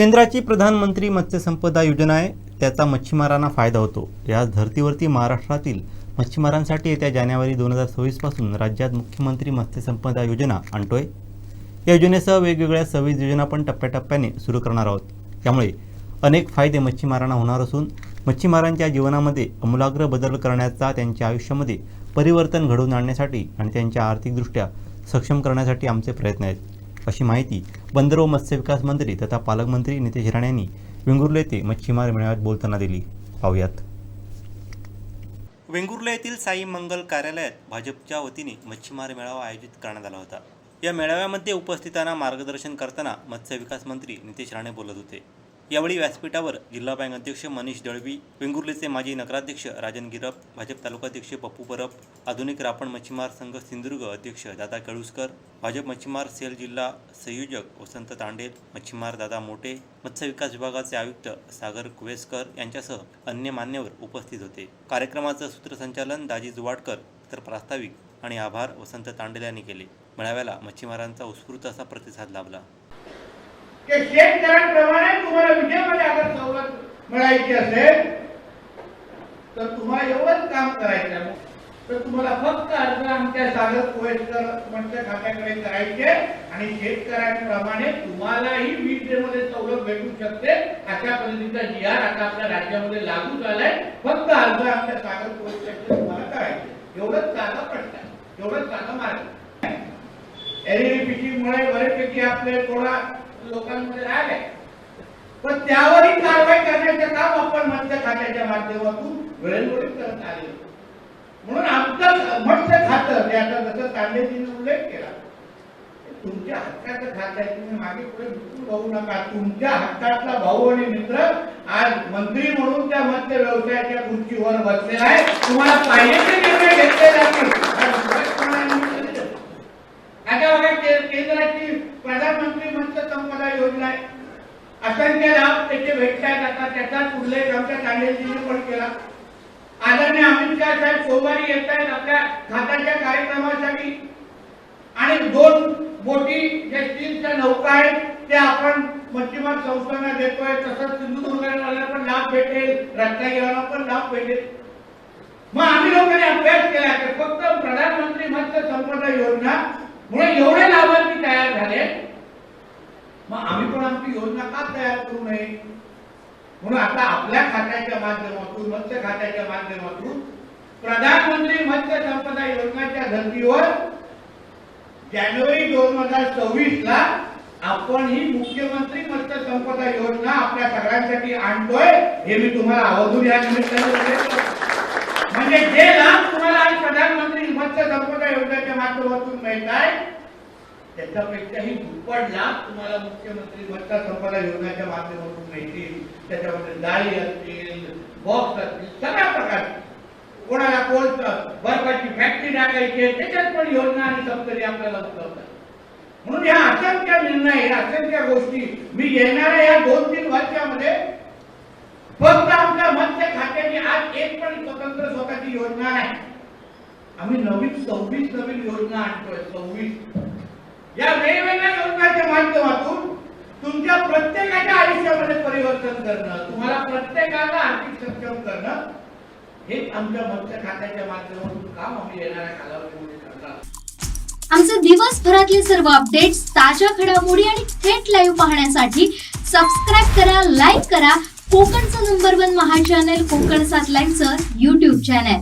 केंद्राची प्रधानमंत्री मत्स्यसंपदा योजना आहे त्याचा मच्छीमारांना फायदा होतो. या धर्तीवरती महाराष्ट्रातील मच्छीमारांसाठी येत्या जानेवारी दोन हजार सव्वीसपासून राज्यात मुख्यमंत्री मत्स्यसंपदा योजना आणतोय. या योजनेसह वेगवेगळ्या सव्वीस योजना पण टप्प्याटप्प्याने सुरू करणार आहोत. त्यामुळे अनेक फायदे मच्छीमारांना होणार असून मच्छीमारांच्या जीवनामध्ये अमूलाग्र बदल करण्याचा त्यांच्या आयुष्यामध्ये परिवर्तन घडवून आणण्यासाठी आणि त्यांच्या आर्थिकदृष्ट्या सक्षम करण्यासाठी आमचे प्रयत्न आहेत. अशी माहिती बंदर व मत्स्य विकास मंत्री तथा पालकमंत्री नितेश राणे यांनी वेंगुर्ले येथे मच्छीमार मेळाव्यात बोलताना दिली. पाहुयात. वेंगुर्ला येथील साई मंगल कार्यालयात भाजपच्या वतीने मच्छीमार मेळावा आयोजित करण्यात आला होता. या मेळाव्यामध्ये उपस्थितांना मार्गदर्शन करताना मत्स्य विकास मंत्री नितेश राणे बोलत होते. यावेळी व्यासपीठावर जिल्हा बँक अध्यक्ष मनीष दळवी वेंगुर्लेचे माजी नगराध्यक्ष राजन गिरप भाजप तालुकाध्यक्ष पप्पू परब आधुनिक रापण मच्छीमार संघ सिंधुदुर्ग अध्यक्ष दादा केळुसकर भाजप मच्छीमार सेल जिल्हा संयोजक वसंत तांडेल मच्छीमार दादा मोटे मत्स्य विकास विभागाचे आयुक्त सागर कुवेसकर यांच्यासह अन्य मान्यवर उपस्थित होते. कार्यक्रमाचं सूत्रसंचालन दाजी जुवाडकर तर प्रास्ताविक आणि आभार वसंत तांडेल यांनी केले. मेळाव्याला मच्छीमारांचा उत्स्फूर्त असा प्रतिसाद लाभला. की शेतकऱ्यांप्रमाणे तुम्हाला विजेमध्ये अगर सवलत मिळायची असेल तर तुम्हाला एवढंच काम करायचं तर तुम्हाला फक्त अर्ज आमच्या सागर कोयेकर मंत्र खात्याकडे करायचे आणि शेतकऱ्यांप्रमाणे तुम्हालाही वीजेमध्ये सवलत भेटू शकते. अशा पद्धतीचा जी आर आता आपल्या राज्यामध्ये लागू झालाय. फक्त अर्ज आमच्या सागर कोयेकर तुम्हाला करायचे एवढंच साधा प्रश्न आहे. एवढंच साधा मार्ग एलईडी मुळे बरेचपैकी आपले थोडा लोकांमध्ये राग आहे. पण त्यावरही कारवाई करण्याचं काम आपण मत्स्य खात्याच्या माध्यमातून वेळोवेळी करत आले म्हणून आमचं मत्स्य खातं त्याचा जसं कांदेजीने उल्लेख केला तुमच्या हक्काचं खातं आहे. तुम्ही मागे पुढे विसरून जाऊ नका. तुमच्या हक्कातला भाऊ आणि मित्र आज मंत्री म्हणून त्या मत्स्य व्यवसायाच्या खुर्चीवर बसलेला आहे. तुम्हाला पाहिजे ते निर्णय घेतले जातील केंद्राची प्रधानमंत्री मत्स्य संपदा योजना आहे असंख्य लाभ त्याचे भेटतायत आता त्याचाच उल्लेख आमच्या तांडेलजीने पण केला. आदरणीय अमित शहा साहेब सोमवारी येत आहेत आपल्या खात्याच्या कार्यक्रमासाठी. आणि दोन बोटी ज्या स्टीलच्या नौका आहेत त्या आपण मच्छीमार संस्थांना देतोय. तसंच सिंधुदुर्गाला पण लाभ भेटेल रत्नागिरीला पण लाभ भेटेल. मग आम्ही लोकांनी अभ्यास केला की फक्त प्रधानमंत्री मत्स्य संपदा योजना. मुळे एवढे लाभ मग आमची योजना का तयार करू नये? म्हणून आता आपल्या खात्याच्या माध्यमातून मत्स्य खात्याच्या माध्यमातून प्रधानमंत्री मत्स्य संपदा योजनेच्या धर्तीवर जानेवारी दोन हजार सव्वीस ला आपण ही मुख्यमंत्री मत्स्य संपदा योजना आपल्या सगळ्यांसाठी आणतोय हे मी तुम्हाला आवर्जून या निमित्ताने म्हणजे जे लाभ तुम्हाला आज प्रधानमंत्री मत्स्य संपदा योजनेच्या माध्यमातून मिळत आहे त्याच्यापेक्षाही दुप्पट लाभ तुम्हाला मुख्यमंत्री मत्स्य संपदा योजनेच्या माध्यमातून मिळतील. त्याच्यामध्ये जाळी असतील बॉक्स असतील सगळ्या प्रकारचे. कोणाला कोण बर्फाची फॅक्टरी टाकायची आहे, त्याच्यात पण योजना आणि सबसिडी आपल्याला उपलब्ध म्हणून ह्या असंख्य निर्णय असंख्य गोष्टी मी येणाऱ्या या दोन तीन वर्षामध्ये फक्त आमच्या मत्स्य खात्याची आज एक पण स्वतंत्र स्वतःची योजना नाही. आम्ही नवीन सव्वीस नवीन योजना आणतोय सव्वीस. या वेगवेगळ्या योजनांच्या माध्यमातून तुमच्या प्रत्येकाच्या आयुष्यामध्ये परिवर्तन करणं तुम्हाला प्रत्येकाला आर्थिक सक्षम करणं हे आमच्या मत्स्य खात्याच्या माध्यमातून काम आम्ही येणाऱ्या कालावधीमध्ये करणार आमचे दिवसभरातले सर्व अपडेट्स ताज्या घडामोडी आणि थेट लाईव्ह पाहण्यासाठी सबस्क्राईब करा लाईक करा. कोकणचं नंबर वन महा चॅनल कोकण सात लाईव्हचं युट्यूब चॅनल